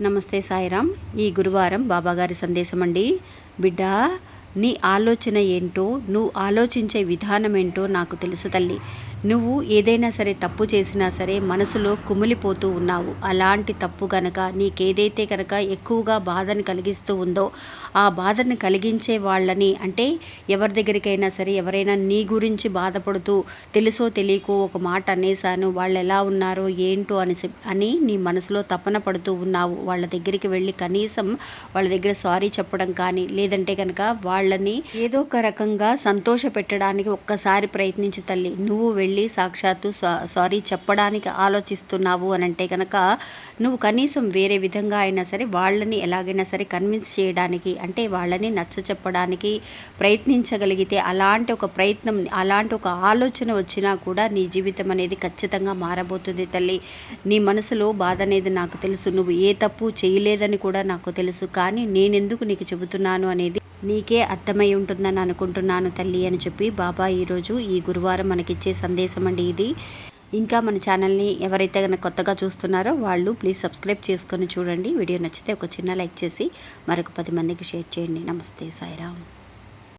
నమస్తే సాయిరామ్. ఈ గురువారం బాబాగారి సందేశం అండి బిడ్డ నీ ఆలోచన ఏంటో నువ్వు ఆలోచించే విధానం ఏంటో నాకు తెలుసు తల్లి. నువ్వు ఏదైనా సరే తప్పు చేసినా సరే మనసులో కుమిలిపోతూ ఉన్నావు. అలాంటి తప్పు కనుక నీకేదైతే కనుక ఎక్కువగా బాధను కలిగిస్తూ ఉందో ఆ బాధను కలిగించే వాళ్ళని అంటే ఎవరి దగ్గరికైనా సరే ఎవరైనా నీ గురించి బాధపడుతూ తెలుసో తెలియకో ఒక మాట అనేసాను వాళ్ళు ఎలా ఉన్నారో ఏంటో అని అని నీ మనసులో తపన పడుతూ ఉన్నావు. వాళ్ళ దగ్గరికి వెళ్ళి కనీసం వాళ్ళ దగ్గర సారీ చెప్పడం కానీ లేదంటే కనుక వాళ్ళ వాళ్ళని ఏదో ఒక రకంగా సంతోష పెట్టడానికి ఒక్కసారి ప్రయత్నించి తల్లి. నువ్వు వెళ్ళి సాక్షాత్తు సారీ చెప్పడానికి ఆలోచిస్తున్నావు అని అంటే కనుక నువ్వు కనీసం వేరే విధంగా అయినా సరే వాళ్ళని ఎలాగైనా సరే కన్విన్స్ చేయడానికి అంటే వాళ్ళని నచ్చ చెప్పడానికి ప్రయత్నించగలిగితే అలాంటి ఒక ప్రయత్నం అలాంటి ఒక ఆలోచన వచ్చినా కూడా నీ జీవితం అనేది ఖచ్చితంగా మారబోతుంది తల్లి. నీ మనసులో బాధ అనేది నాకు తెలుసు. నువ్వు ఏ తప్పు చేయలేదని కూడా నాకు తెలుసు. కానీ నేనెందుకు నీకు చెబుతున్నాను అనేది నీకే అర్థమై ఉంటుందని అనుకుంటున్నాను తల్లి అని చెప్పి బాబా ఈరోజు ఈ గురువారం మనకిచ్చే సందేశం అండి ఇది. ఇంకా మన ఛానల్ని ఎవరైతే కనుక కొత్తగా చూస్తున్నారో వాళ్ళు ప్లీజ్ సబ్స్క్రైబ్ చేసుకొని చూడండి. వీడియో నచ్చితే ఒక చిన్న లైక్ చేసి మరొక పది మందికి షేర్ చేయండి. నమస్తే సాయిరామ్.